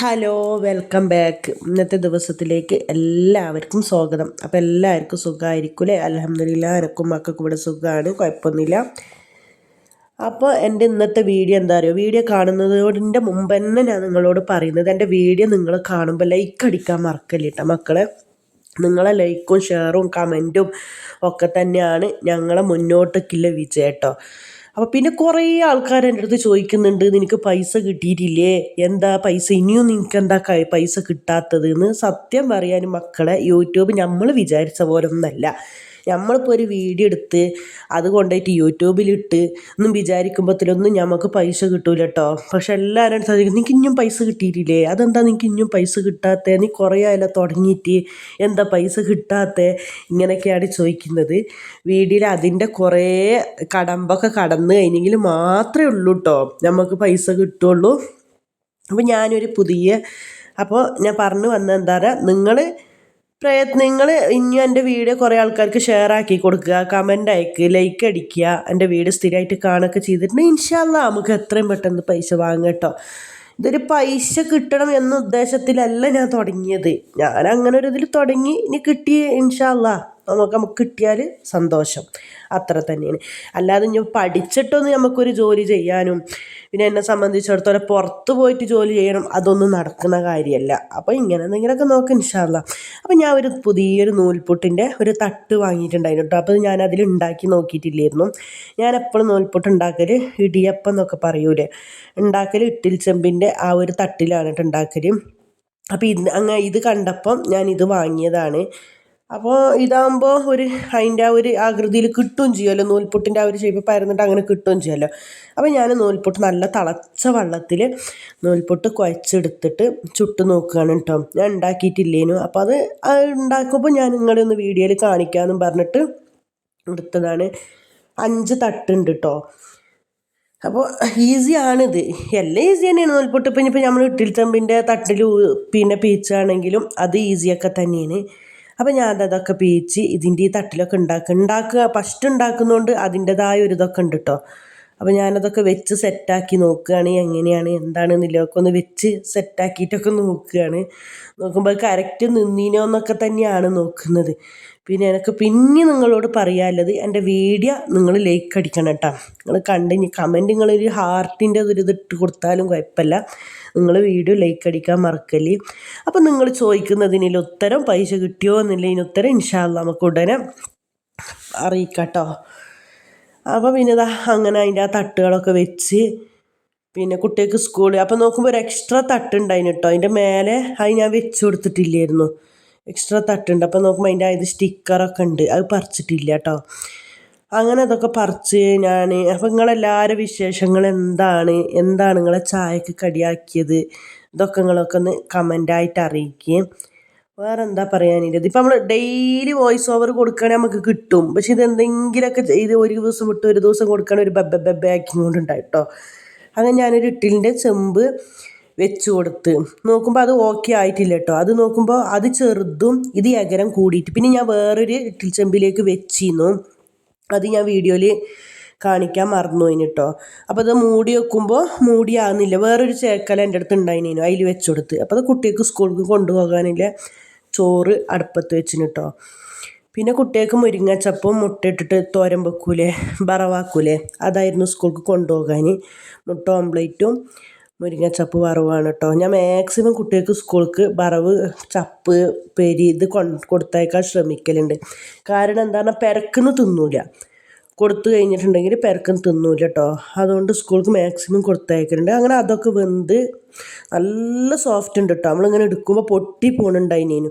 Hello welcome back ഇന്നത്തെ ദിവസത്തിലേക്ക് എല്ലാവർക്കും സ്വാഗതം. അപ്പോൾ എല്ലാവർക്കും സുഖമായിരിക്കും അല്ലേ അലഹമില്ല എനക്കും മക്കൾക്കും ഇവിടെ സുഖമാണ് കുഴപ്പമൊന്നുമില്ല. അപ്പോൾ എന്റെ ഇന്നത്തെ വീഡിയോ എന്താ പറയുക വീഡിയോ കാണുന്നതിന്റെ മുമ്പ് തന്നെ ഞാൻ നിങ്ങളോട് പറയുന്നത് എന്റെ വീഡിയോ നിങ്ങൾ കാണുമ്പോൾ ലൈക്ക് അടിക്കാൻ മറക്കല്ല കേട്ടോ മക്കളെ. നിങ്ങളെ ലൈക്കും ഷെയറും കമന്റും ഒക്കെ തന്നെയാണ് ഞങ്ങളെ മുന്നോട്ടേക്കുള്ള വിജയം കേട്ടോ അപ്പോൾ പിന്നെ കുറേ ആൾക്കാർ എന്റെ അടുത്ത് ചോദിക്കുന്നുണ്ട് നിനക്ക് പൈസ കിട്ടിയിട്ടില്ലേ? എന്താ പൈസ? ഇനിയും നിനക്ക് എന്താ പൈസ കിട്ടാത്തത്? എന്ന് സത്യം പറയാൻ മക്കളെ യൂട്യൂബ് നമ്മൾ വിചാരിച്ച പോലെ ഒന്നല്ല നമ്മളിപ്പോൾ ഒരു വീഡിയോ എടുത്ത് അത് കൊണ്ടുപോയിട്ട് യൂട്യൂബിലിട്ട് എന്നും വിചാരിക്കുമ്പോഴത്തേലൊന്നും നമുക്ക് പൈസ കിട്ടൂല കേട്ടോ പക്ഷെ എല്ലാവരും സാധിക്കും നിങ്ങൾക്ക് ഇനിയും പൈസ കിട്ടിയിട്ടില്ലേ? അതെന്താ നിങ്ങൾക്ക് ഇനിയും പൈസ കിട്ടാത്തേ? നീ കുറേ ആയാലും തുടങ്ങിയിട്ട് എന്താ പൈസ കിട്ടാത്ത? ഇങ്ങനെയൊക്കെയാണ് ചോദിക്കുന്നത്. വീഡിയോയിൽ അതിന്റെ കുറേ കടമ്പൊക്കെ കടന്നു കഴിഞ്ഞെങ്കിൽ മാത്രമേ ഉള്ളൂ കേട്ടോ നമുക്ക് പൈസ കിട്ടുള്ളൂ. അപ്പോൾ ഞാനൊരു പുതിയ അപ്പോൾ ഞാൻ പറഞ്ഞു വന്ന എന്താ പറയുക നിങ്ങൾ പ്രയത്നങ്ങൾ ഇനിയും എന്റെ വീഡിയോ കുറേ ആൾക്കാർക്ക് ഷെയർ ആക്കി കൊടുക്കുക കമന്റ് അയക്കുക ലൈക്ക് അടിക്കുക എന്റെ വീഡിയോ സ്ഥിരമായിട്ട് കാണുകയൊക്കെ ചെയ്തിട്ടുണ്ടെങ്കിൽ ഇൻഷാല്ല നമുക്ക് എത്രയും പെട്ടെന്ന് പൈസ വാങ്ങുക കേട്ടോ. ഇതൊരു പൈസ കിട്ടണം എന്ന ഉദ്ദേശത്തിലല്ല ഞാൻ തുടങ്ങിയത്. ഞാൻ അങ്ങനെ ഒരു ഇതിൽ തുടങ്ങി ഇനി കിട്ടിയേ ഇൻഷാല്ല നമുക്ക് നമുക്ക് കിട്ടിയാൽ സന്തോഷം. അത്ര തന്നെയാണ്. അല്ലാതെ ഞാൻ പഠിച്ചിട്ടൊന്നും നമുക്കൊരു ജോലി ചെയ്യാനും പിന്നെ എന്നെ സംബന്ധിച്ചിടത്തോളം പുറത്ത് പോയിട്ട് ജോലി ചെയ്യണം അതൊന്നും നടക്കുന്ന കാര്യമല്ല അപ്പോൾ ഇങ്ങനെ എന്തെങ്കിലുമൊക്കെ നോക്ക് ഇൻഷാല്ല അപ്പോൾ ഞാൻ ഒരു പുതിയൊരു നൂൽപുട്ടിന്റെ ഒരു തട്ട് വാങ്ങിയിട്ടുണ്ടായിരുന്നു കേട്ടോ. അപ്പോൾ ഞാൻ അതിൽ ഉണ്ടാക്കി നോക്കിയിട്ടില്ലായിരുന്നു. ഞാൻ എപ്പോഴും നൂൽപുട്ട് ഉണ്ടാക്കൽ ഇടിയപ്പം എന്നൊക്കെ പറയൂലേ. ഉണ്ടാക്കൽ ഇട്ടിൽ ചെമ്പിന്റെ ആ ഒരു തട്ടിലാണ് ഉണ്ടാക്കൽ അപ്പോൾ ഇത് അങ്ങനെ ഇത് കണ്ടപ്പം ഞാൻ ഇത് വാങ്ങിയതാണ്. അപ്പോൾ ഇതാകുമ്പോൾ ഒരു അതിന്റെ ആ ഒരു ആകൃതിയിൽ കിട്ടുകയും ചെയ്യുമല്ലോ നൂൽപുട്ടിന്റെ ആ ഒരു ഷേപ്പ് പരന്നിട്ട് അങ്ങനെ കിട്ടുകയും ചെയ്യുമല്ലോ അപ്പോൾ ഞാൻ നൂൽപുട്ട് നല്ല തിളച്ച വെള്ളത്തിൽ നൂൽപുട്ട് കുഴച്ചെടുത്തിട്ട് ചുട്ട് നോക്കുകയാണ് കേട്ടോ ഞാൻ ഉണ്ടാക്കിയിട്ടില്ലേനു. അപ്പോൾ അത് ഉണ്ടാക്കുമ്പോൾ ഞാൻ നിങ്ങളെ ഒന്ന് വീഡിയോയിൽ കാണിക്കാമെന്നും പറഞ്ഞിട്ട് എടുത്തതാണ്. അഞ്ച് തട്ടുണ്ട് കേട്ടോ അപ്പോൾ ഈസിയാണിത് എല്ലാം ഈസി തന്നെയാണ് നൂൽപുട്ട്. പിന്നെ ഇപ്പോൾ നമ്മൾ ഇട്ടിൽ തമ്പിന്റെ തട്ടിൽ പിന്നെ പീച്ചാണെങ്കിലും അത് ഈസിയൊക്കെ തന്നെയാണ്. അപ്പോൾ ഞാൻ അതൊക്കെ പീച്ച് ഇതിന്റെ ഈ തട്ടിലൊക്കെ ഉണ്ടാക്കുക ഉണ്ടാക്കുക ഫസ്റ്റ് ഉണ്ടാക്കുന്നതുകൊണ്ട് അതിന്റെതായ ഒരു ഇതൊക്കെ ഉണ്ട് കേട്ടോ അപ്പോൾ ഞാനതൊക്കെ വെച്ച് സെറ്റാക്കി നോക്കുകയാണ്. എങ്ങനെയാണ് എന്താണ് നിലയൊക്കെ ഒന്ന് വെച്ച് സെറ്റാക്കിയിട്ടൊക്കെ നോക്കുകയാണ്. നോക്കുമ്പോൾ കറക്റ്റ് നിന്നീനോ എന്നൊക്കെ തന്നെയാണ് നോക്കുന്നത്. പിന്നെ എനിക്ക് പിന്നെ നിങ്ങളോട് പറയാനുള്ളത് എന്റെ വീഡിയോ നിങ്ങൾ ലൈക്ക് അടിക്കണം കേട്ടോ. നിങ്ങൾ കണ്ട് കമന്റ് നിങ്ങളൊരു ഹാർട്ടിന്റെ ഒരു ഇതിട്ട് കൊടുത്താലും കുഴപ്പമില്ല. നിങ്ങൾ വീഡിയോ ലൈക്ക് അടിക്കാൻ മറക്കല്ലേ. അപ്പം നിങ്ങൾ ചോദിക്കുന്നതിന് ഉത്തരം പൈസ കിട്ടിയോ എന്നുള്ളതിന് ഉത്തരം ഇൻഷാല്ല നമുക്ക് ഉടനെ അറിയിക്കാം കേട്ടോ. അപ്പോൾ പിന്നെ ഇതാ അങ്ങനെ അതിന്റെ ആ തട്ടുകളൊക്കെ വെച്ച് പിന്നെ കുട്ടികൾക്ക് സ്കൂളിൽ അപ്പോൾ നോക്കുമ്പോൾ ഒരു എക്സ്ട്രാ തട്ടുണ്ടായിന് കേട്ടോ അതിന്റെ മേലെ അത് ഞാൻ വെച്ച് കൊടുത്തിട്ടില്ലായിരുന്നു. എക്സ്ട്രാ തട്ടുണ്ട്. അപ്പോൾ നോക്കുമ്പോൾ അതിന്റെ ഇത് സ്റ്റിക്കറൊക്കെ ഉണ്ട്. അത് പറിച്ചിട്ടില്ല കേട്ടോ അങ്ങനെ അതൊക്കെ പറിച്ച് ഞാൻ അപ്പോൾ നിങ്ങളെല്ലാവരും വിശേഷങ്ങൾ എന്താണ്? എന്താണ് നിങ്ങളെ ചായക്ക് കടിയാക്കിയത്? ഇതൊക്കെ നിങ്ങളൊക്കെ ഒന്ന് കമന്റായിട്ട് അറിയിക്കുകയും വേറെ എന്താ പറയാനില്ല ഇതിപ്പോൾ നമ്മൾ ഡെയിലി വോയിസ് ഓവർ കൊടുക്കുകയാണെങ്കിൽ നമുക്ക് കിട്ടും. പക്ഷെ ഇത് എന്തെങ്കിലുമൊക്കെ ഇത് ഒരു ദിവസം വിട്ട് ഒരു ദിവസം കൊടുക്കുകയാണെങ്കിൽ ഒരു ബെബ ബെബ കേട്ടോ അങ്ങനെ ഞാനൊരു ഇട്ടിലിന്റെ ചെമ്പ് വെച്ച് കൊടുത്ത്. നോക്കുമ്പോൾ അത് ഓക്കെ ആയിട്ടില്ല കേട്ടോ അത് നോക്കുമ്പോൾ അത് ചെറുതും ഇത് എകരം കൂടിയിട്ട് പിന്നെ ഞാൻ വേറൊരു ഇട്ടിൽ ചെമ്പിലേക്ക് വെച്ചിരുന്നു. അത് ഞാൻ വീഡിയോയിൽ കാണിക്കാൻ മറന്നു പോയിന് കേട്ടോ അപ്പോൾ അത് മൂടി വെക്കുമ്പോൾ മൂടി ആകുന്നില്ല വേറൊരു ചേക്കല എന്റെ അടുത്ത് ഉണ്ടായിരുന്നു അതിൽ വെച്ചു കൊടുത്ത്. അപ്പോൾ അത് കുട്ടികൾക്ക് സ്കൂളിൽ കൊണ്ടുപോകാനില്ല. ചോറ് അടുപ്പത്ത് വെച്ചിന് കേട്ടോ പിന്നെ കുട്ടികൾക്ക് മുരിങ്ങച്ചപ്പും മുട്ടയിട്ടിട്ട് തോരൻ വെക്കൂലേ ബറവാക്കൂലേ അതായിരുന്നു സ്കൂൾക്ക് കൊണ്ടുപോകാൻ മുട്ട ഓംപ്ലേറ്റും മുരിങ്ങച്ചപ്പ് വറവാണ് കേട്ടോ ഞാൻ മാക്സിമം കുട്ടികൾക്ക് സ്കൂൾക്ക് വറവ് ചപ്പ് പെരി ഇത് കൊടുത്തയക്കാൻ ശ്രമിക്കലുണ്ട്. കാരണം എന്താ പെരക്കുന്ന് തിന്നൂല. കൊടുത്തു കഴിഞ്ഞിട്ടുണ്ടെങ്കിൽ പെരക്കും തിന്നൂല കേട്ടോ അതുകൊണ്ട് സ്കൂൾക്ക് മാക്സിമം കൊടുത്തയക്കുന്നുണ്ട് അങ്ങനെ അതൊക്കെ വെന്ത് നല്ല സോഫ്റ്റ് ഉണ്ട് കേട്ടോ നമ്മളിങ്ങനെ എടുക്കുമ്പോൾ പൊട്ടി പോകണുണ്ടായിനു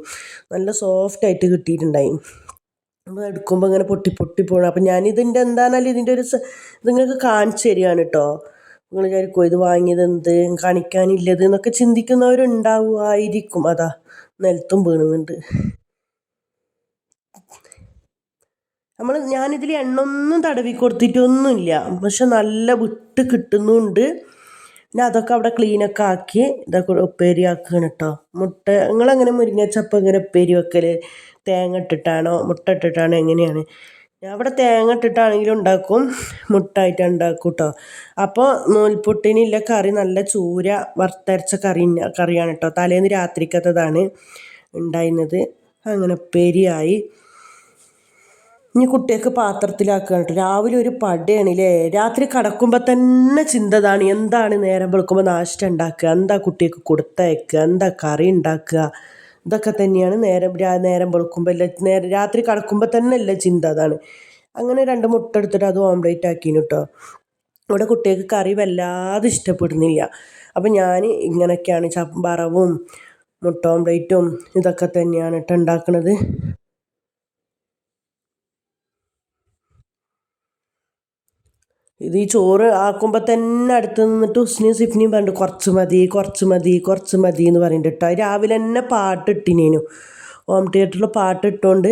നല്ല സോഫ്റ്റായിട്ട് കിട്ടിയിട്ടുണ്ടായി. നമ്മൾ എടുക്കുമ്പോൾ ഇങ്ങനെ പൊട്ടി പൊട്ടി പോകണം അപ്പം ഞാനിതിന്റെ എന്താണെന്നാലും ഇതിന്റെ ഒരു നിങ്ങൾക്ക് കാണിച്ചു തരികയാണ് കേട്ടോ നിങ്ങൾ വിചാരിക്കും ഇത് വാങ്ങിയത് എന്ത്? കാണിക്കാനില്ലത് എന്നൊക്കെ ചിന്തിക്കുന്നവരുണ്ടാവുമായിരിക്കും. അതാ നിലത്തും വീണുന്നുണ്ട്. നമ്മൾ ഞാനിതിൽ എണ്ണൊന്നും തടവി കൊടുത്തിട്ടൊന്നുമില്ല പക്ഷെ നല്ല വിട്ട് കിട്ടുന്നുണ്ട്. പിന്നെ അതൊക്കെ അവിടെ ക്ലീനൊക്കെ ആക്കി ഇതൊക്കെ ഉപ്പേരി ആക്കുകയാണ് കേട്ടോ മുട്ട നിങ്ങളെങ്ങനെ മുരിങ്ങച്ചപ്പം ഇങ്ങനെ ഉപ്പേരി വെക്കൽ തേങ്ങ ഇട്ടിട്ടാണോ? മുട്ട ഇട്ടിട്ടാണോ? എങ്ങനെയാണ്? ഞാൻ അവിടെ തേങ്ങ ഇട്ടിട്ടാണെങ്കിലും ഉണ്ടാക്കും. മുട്ടായിട്ട് ഉണ്ടാക്കും കേട്ടോ അപ്പോൾ നൂൽപുട്ടിനില്ല കറി നല്ല ചൂര വറുത്തരച്ച കറി കറിയാണ് കേട്ടോ തലേന്ന് രാത്രിക്കത്തതാണ് ഉണ്ടായിരുന്നത്. അങ്ങനെ ഉപ്പേരിയായി. ഇനി കുട്ടിയൊക്കെ പാത്രത്തിലാക്കുക കേട്ടോ. രാവിലെ ഒരു പടയാണില്ലേ? രാത്രി കടക്കുമ്പോൾ തന്നെ ചിന്തതാണ് എന്താണ് നേരം വെളുക്കുമ്പോൾ നാശം ഉണ്ടാക്കുക? എന്താ കുട്ടിയൊക്കെ കൊടുത്തയക്കുക? എന്താ കറി ഉണ്ടാക്കുക? ഇതൊക്കെ തന്നെയാണ് നേരം നേരം വെളുക്കുമ്പോൾ എല്ലാം നേരം രാത്രി കടക്കുമ്പോൾ തന്നെ അല്ല ചിന്ത അതാണ്. അങ്ങനെ രണ്ട് മുട്ട എടുത്തിട്ട് അത് ഓംലേറ്റ് ആക്കിന് കേട്ടോ. ഇവിടെ കുട്ടികൾക്ക് കറി വല്ലാതെ ഇഷ്ടപ്പെടുന്നില്ല. അപ്പം ഞാൻ ഇങ്ങനെയൊക്കെയാണ് ചപ്പറവും മുട്ട ഓംലേറ്റും ഇതൊക്കെ തന്നെയാണ് കേട്ടോ ഉണ്ടാക്കുന്നത് ഇത് ഈ ചോറ് ആക്കുമ്പോൾ തന്നെ അടുത്ത് നിന്നിട്ട് ഉസ്നിയും സിഫ്നിയും പറഞ്ഞു കുറച്ച് മതി കുറച്ച് മതി കുറച്ച് മതി എന്ന് പറയുന്നുണ്ട് കേട്ടോ രാവിലെ തന്നെ പാട്ട് ഇട്ടിനേനു. ഹോം തിയേറ്ററിൽ പാട്ട് ഇട്ടുകൊണ്ട്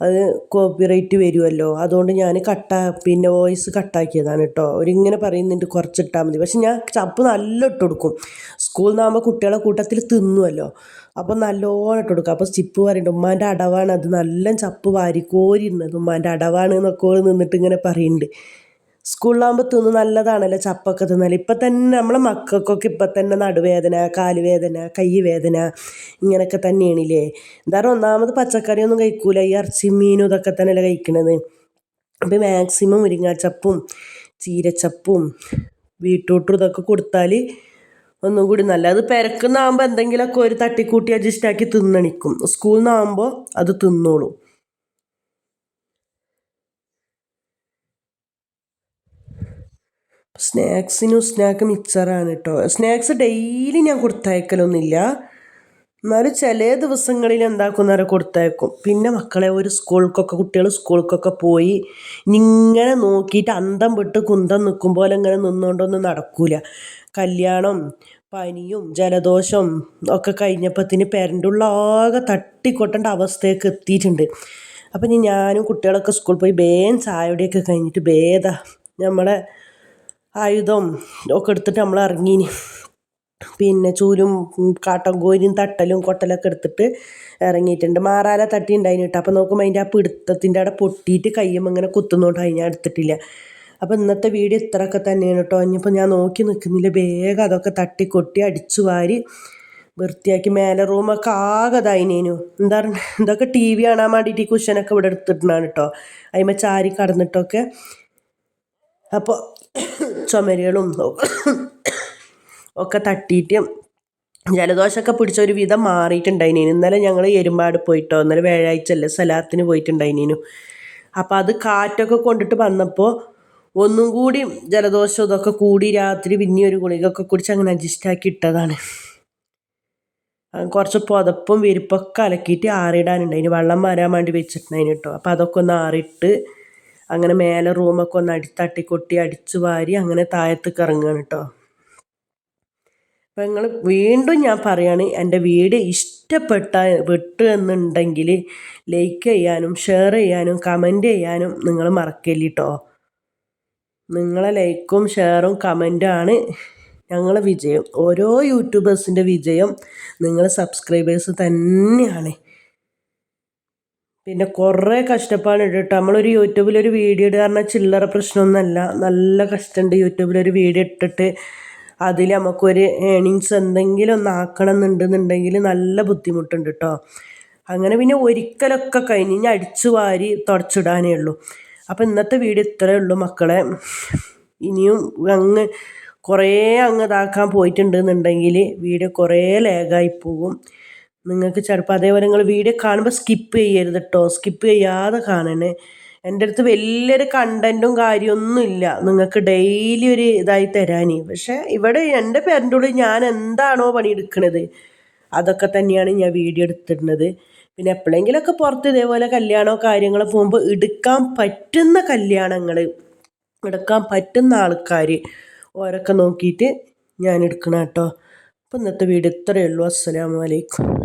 അത് കോപ്പിറൈറ്റ് വരുമല്ലോ അതുകൊണ്ട് ഞാൻ കട്ടാ പിന്നെ വോയിസ് കട്ടാക്കിയതാണ് കേട്ടോ. അവരിങ്ങനെ പറയുന്നുണ്ട് കുറച്ചിട്ടാൽ മതി. പക്ഷെ ഞാൻ ചപ്പ് നല്ല ഇട്ട് കൊടുക്കും. സ്കൂളിൽ നിന്നാകുമ്പോൾ കുട്ടികളെ കൂട്ടത്തിൽ തിന്നുമല്ലോ അപ്പോൾ നല്ലോണം ഇട്ട് കൊടുക്കും. അപ്പോൾ സ്റ്റിപ്പ് പറയുന്നുണ്ട് ഉമ്മാന്റെ അടവാണ്. അത് നല്ല ചപ്പ് വാരിക്കോരിരുന്നത് ഉമ്മാന്റെ അടവാണ് എന്നൊക്കെ നിന്നിട്ട് ഇങ്ങനെ പറയുന്നുണ്ട് സ്കൂളിലാകുമ്പോൾ തിന്ന് നല്ലതാണല്ലോ ചപ്പൊക്കെ തിന്നാൽ ഇപ്പം തന്നെ നമ്മളെ മക്കൾക്കൊക്കെ ഇപ്പം തന്നെ നടുവേദന കാലുവേദന കൈ വേദന ഇങ്ങനെയൊക്കെ തന്നെയാണില്ലേ. എന്താ ഒന്നാമത് പച്ചക്കറിയൊന്നും കഴിക്കൂല. ഈ ഇറച്ചി മീനും ഇതൊക്കെ തന്നെയല്ലേ കഴിക്കണത്. അപ്പം മാക്സിമം മുരിങ്ങാച്ചപ്പും ചീരച്ചപ്പും ബീട്രൂട്ടും ഇതൊക്കെ കൊടുത്താൽ ഒന്നും കൂടി നല്ല അത് പെരക്കുന്നാകുമ്പോൾ എന്തെങ്കിലുമൊക്കെ ഒരു തട്ടിക്കൂട്ടി അഡ്ജസ്റ്റ് ആക്കി തിന്നണിക്കും. സ്കൂളിൽ നിന്നാകുമ്പോൾ അത് തിന്നോളും. സ്നാക്സിനും സ്നാക്ക് മിക്സറാണ് കേട്ടോ സ്നാക്സ് ഡെയിലി ഞാൻ കൊടുത്തയക്കലൊന്നുമില്ല. എന്നാലും ചില ദിവസങ്ങളിൽ എന്താക്കുന്നവരെ കൊടുത്തയക്കും. പിന്നെ മക്കളെ ഒരു സ്കൂൾക്കൊക്കെ കുട്ടികൾ സ്കൂൾക്കൊക്കെ പോയി ഇങ്ങനെ നോക്കിയിട്ട് അന്തം വിട്ട് കുന്തം നിൽക്കും പോലെ ഇങ്ങനെ നിന്നുകൊണ്ടൊന്നും നടക്കൂല. കല്യാണം പനിയും ജലദോഷം ഒക്കെ കഴിഞ്ഞപ്പത്തിന് പെരണ്ടുള്ള ആകെ തട്ടിക്കൊട്ടേണ്ട അവസ്ഥയൊക്കെ എത്തിയിട്ടുണ്ട്. അപ്പം ഇനി ഞാനും കുട്ടികളൊക്കെ സ്കൂളിൽ പോയി ബേൻ ചായയുടെയൊക്കെ കഴിഞ്ഞിട്ട് ഭേദ നമ്മളെ ആയുധം ഒക്കെ എടുത്തിട്ട് നമ്മൾ ഇറങ്ങീന്. പിന്നെ ചൂലും കാട്ടൻ കോരിയും തട്ടലും കൊട്ടലൊക്കെ എടുത്തിട്ട് ഇറങ്ങിയിട്ടുണ്ട്. മാറാല തട്ടി ഉണ്ടായിന് കേട്ടോ. അപ്പോൾ നോക്കുമ്പോൾ അതിന്റെ ആ പിടുത്തത്തിന്റെ അവിടെ പൊട്ടിയിട്ട് കയ്യും ഇങ്ങനെ കുത്തുന്നോണ്ട് ഞാൻ എടുത്തിട്ടില്ല. അപ്പോൾ ഇന്നത്തെ വീഡിയോ ഇത്രയൊക്കെ തന്നെയാണ് കേട്ടോ. ഇനിയിപ്പോൾ ഞാൻ നോക്കി നിൽക്കുന്നില്ല വേഗം അതൊക്കെ തട്ടി കൊട്ടി അടിച്ചു വാരി വൃത്തിയാക്കി മേലെ റൂമൊക്കെ ആകെ ഇതായിനേനു. എന്താ ഇതൊക്കെ ടി വി കാണാൻ വേണ്ടിയിട്ട് ഈ കുഷനൊക്കെ ഇവിടെ എടുത്തിട്ടാണ് കേട്ടോ. അതിമ ചാരി കടന്നിട്ടൊക്കെ. അപ്പോൾ ചുമരുകളും ഒക്കെ തട്ടിയിട്ട് ജലദോഷമൊക്കെ പിടിച്ച ഒരു വിധം മാറിയിട്ടുണ്ടായിനു ഇന്നലെ ഞങ്ങൾ എരുമാട് പോയിട്ടോ ഇന്നലെ വ്യാഴാഴ്ച അല്ലേ സ്ഥലത്തിന് പോയിട്ടുണ്ടായിനു അപ്പം അത് കാറ്റൊക്കെ കൊണ്ടിട്ട് വന്നപ്പോൾ ഒന്നും കൂടി ജലദോഷം ഇതൊക്കെ കൂടി രാത്രി പിന്നെ ഒരു ഗുളികയൊക്കെ കുടിച്ച് അങ്ങനെ അഡ്ജസ്റ്റ് ആക്കി ഇട്ടതാണ്. കുറച്ച് പുതപ്പും വിരിപ്പൊക്കെ അലക്കിയിട്ട് ആറിയിടാനുണ്ടായിന് വെള്ളം വരാൻ വേണ്ടി വെച്ചിട്ടുണ്ടായിന് കേട്ടോ. അപ്പോൾ അതൊക്കെ ഒന്ന് ആറിയിട്ട് അങ്ങനെ മേലെ റൂമൊക്കെ ഒന്ന് അടിത്തട്ടി കൊട്ടി അടിച്ചു വാരി അങ്ങനെ താഴത്തേക്ക് ഇറങ്ങുകയാണ് കേട്ടോ അപ്പം നിങ്ങൾ വീണ്ടും ഞാൻ പറയുകയാണ് എന്റെ വീഡിയോ ഇഷ്ടപ്പെട്ട വിട്ടു എന്നുണ്ടെങ്കിൽ ലൈക്ക് ചെയ്യാനും ഷെയർ ചെയ്യാനും കമന്റ് ചെയ്യാനും നിങ്ങൾ മറക്കല്ലേ കേട്ടോ നിങ്ങളെ ലൈക്കും ഷെയറും കമന്റാണ് ഞങ്ങളെ വിജയം. ഓരോ യൂട്യൂബേഴ്സിന്റെ വിജയം നിങ്ങൾ സബ്സ്ക്രൈബേഴ്സ് തന്നെയാണ്. പിന്നെ കുറേ കഷ്ടപ്പാട് കേട്ടോ നമ്മളൊരു യൂട്യൂബിലൊരു വീഡിയോ ഇടുക പറഞ്ഞാൽ ചില്ലറ പ്രശ്നമൊന്നുമല്ല. നല്ല കഷ്ടമുണ്ട് യൂട്യൂബിലൊരു വീഡിയോ ഇട്ടിട്ട്. അതിൽ നമുക്കൊരു ഏണിങ്സ് എന്തെങ്കിലും ഒന്ന് ആക്കണം എന്നുണ്ടെന്നുണ്ടെങ്കിൽ നല്ല ബുദ്ധിമുട്ടുണ്ട് കേട്ടോ അങ്ങനെ പിന്നെ ഒരിക്കലൊക്കെ കഴിഞ്ഞ് ഇനി അടിച്ചു വാരി തുടച്ചിടാനേ ഉള്ളൂ. അപ്പോൾ ഇന്നത്തെ വീഡിയോ ഇത്രയേ ഉള്ളൂ മക്കളെ. ഇനിയും അങ്ങ് കുറേ അങ്ങ് ഇതാക്കാൻ പോയിട്ടുണ്ടെന്നുണ്ടെങ്കിൽ വീഡിയോ കുറേ ലേഗായി പോകും. നിങ്ങൾക്ക് ചിലപ്പോൾ അതേപോലെ നിങ്ങൾ വീഡിയോ കാണുമ്പോൾ സ്കിപ്പ് ചെയ്യരുത് കേട്ടോ സ്കിപ്പ് ചെയ്യാതെ കാണണേ. എന്റെ അടുത്ത് വലിയൊരു കണ്ടന്റും കാര്യമൊന്നും ഇല്ല. നിങ്ങൾക്ക് ഡെയിലി ഒരു ഇതായി തരാനേ. പക്ഷേ ഇവിടെ എന്റെ പേരന്റെ ഉള്ളിൽ ഞാൻ എന്താണോ പണിയെടുക്കുന്നത് അതൊക്കെ തന്നെയാണ് ഞാൻ വീഡിയോ എടുത്തിരുന്നത് പിന്നെ എപ്പോഴെങ്കിലൊക്കെ പുറത്ത് ഇതേപോലെ കല്യാണമോ കാര്യങ്ങളോ പോകുമ്പോൾ എടുക്കാൻ പറ്റുന്ന കല്യാണങ്ങൾ എടുക്കാൻ പറ്റുന്ന ആൾക്കാർ ഓരൊക്കെ നോക്കിയിട്ട് ഞാൻ എടുക്കണം കേട്ടോ അപ്പം ഇന്നത്തെ വീഡിയോ ഇത്രയേ ഉള്ളൂ. അസ്സലാമലൈക്കും